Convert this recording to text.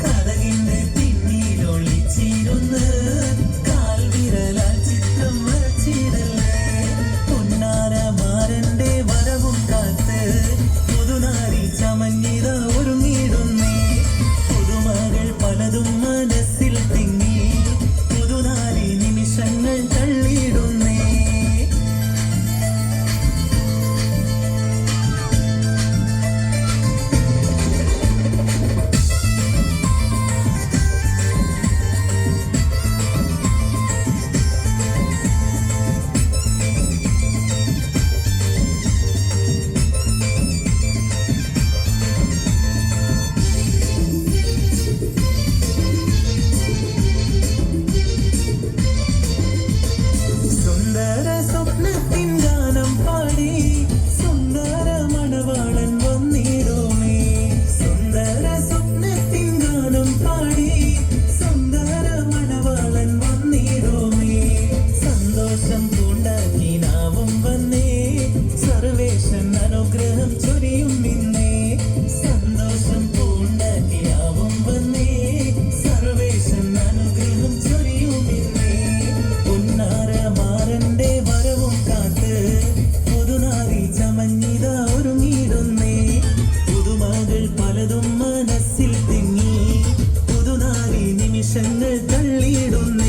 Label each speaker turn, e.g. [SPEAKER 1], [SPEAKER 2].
[SPEAKER 1] കടകിന്റെ പിന്നിലൊളിച്ചിരുന്ന് കാൽ വിരലാൽ പുതുനാരി ഒരുങ്ങിയിടുന്നേ പുതുമകൾ പലതും മനസ്സിൽ തിങ്ങി மலர சொப்னத்தின் கானம் பாடி വിശന്ന് തള്ളിയിടുന്നു.